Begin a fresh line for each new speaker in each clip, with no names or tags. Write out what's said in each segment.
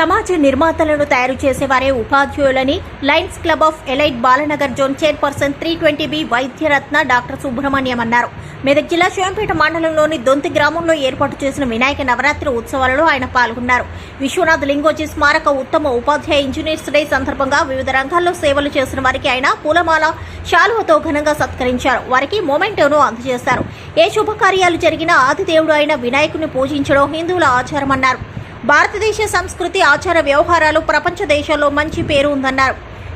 సమాజ నిర్మాతలను తయారు చేసేవారే ఉపాధ్యాయులని. Lions Club of Elite Balanagar zone chairperson three twenty B వైద్యరత్న doctor Subrahmanyam అన్నారు. మెదక్ జిల్లా శివంపేట మండలంలోని దొంతి గ్రామంలో ఏర్పాటు చేసిన వినాయక నవరాత్రి ఉత్సవాలలో ఆయన పాల్గొన్నారు. విశ్వనాథ్ లింగోజీ స్మారక ఉత్తమ ఉపాధ్యాయ ఇంజనీర్స్ డే సందర్భంగా వివిధ రంగాల్లో సేవలు చేసిన వారికి ఆయన పూలమాల శాలువతో ఘనంగా సత్కరించారు. వారికి మొమెంటోను అందజేశారు. ఏ శుభకార్యాలు జరిగినా ఆదిదేవుడు అయిన వినాయకుని పూజించడం హిందువుల ఆచారమన్నారు. భారతదేశ సంస్కృతి ఆచార వ్యవహారాలు ప్రపంచ దేశాల్లో మంచి పేరు ఉందన్నారు.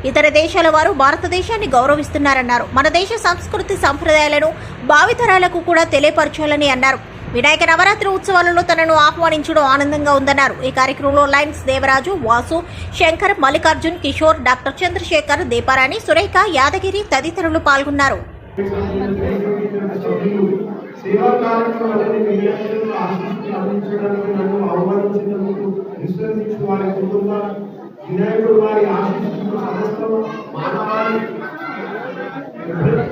ఇతర దేశాల వారు భారతదేశాన్ని గౌరవిస్తున్నారన్నారు. మన దేశ సంస్కృతి సంప్రదాయాలను భావితరాలకు కూడా తెలియపరచాలని అన్నారు. వినాయక నవరాత్రి ఉత్సవాలలో తనను ఆహ్వానించడం ఆనందంగా ఉందన్నారు. ఈ కార్యక్రమంలో లయన్స్ దేవరాజు వాసు శంకర్ మల్లికార్జున్ కిషోర్ డాక్టర్ చంద్రశేఖర్ దీపారాణి సురేఖ యాదగిరి తదితరులు పాల్గొన్నారు.
సేవా నన్ను ఆహ్వానించినందుకు విశ్వసించు వారి కుటుంబ వినాయకుడు వారి ఆశిస్తున్న సమస్త మానవాళి.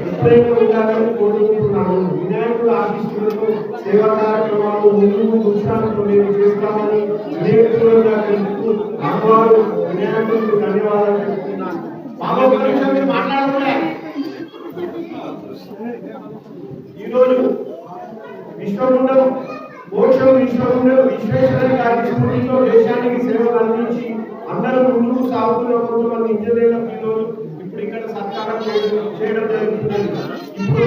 ఎప్పుడైనా ఉండాలని కోరుకుంటున్నాను. వినాయకుడు ఆశిస్తులతో సేవా కార్యక్రమాలు ముందుకు ఉత్సాహంతో మేము చేస్తామని వినాయకుడుగా తెలుపుతూ భగవాను వినాయకుడికి ధన్యవాదాలు చెప్తున్నాను. బాబా మీరు మాట్లాడకుండా. ఈరోజు విశ్వముండం మోక్షం విశ్వంలో విశ్వేశ్వర కార్యక్రమంలో దేశానికి సేవలు అందించి అందరూ ముందుకు సాగుతున్న కొంతమంది ఇంజనీర్ల పిల్లలు ఇప్పుడు ఇక్కడ సత్కారం చేయడం జరుగుతుంది. ఇప్పుడు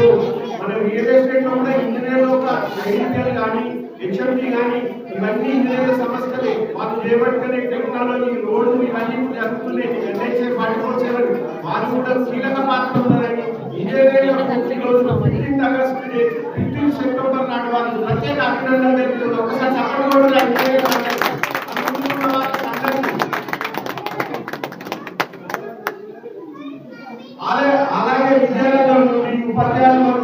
మనం రియల్ ఎస్టేట్లో కూడా ఇంజనీర్ల ఒక ఐడియల్ కానీ హెచ్ఎండి కానీ ఇవన్నీ ఇంజనీర్ల సమస్యలే. వాళ్ళు చేపట్టుకునే టెక్నాలజీ రోడ్లు ఇవన్నీ జరుగుతున్నాయి. NHA five four seven. వాళ్ళు కూడా కీలక పాత్ర ప్రత్యేక అభినందనలు ఒకసారి కూడా అలాగే విద్యాలయంలో ఉపాధ్యాయులు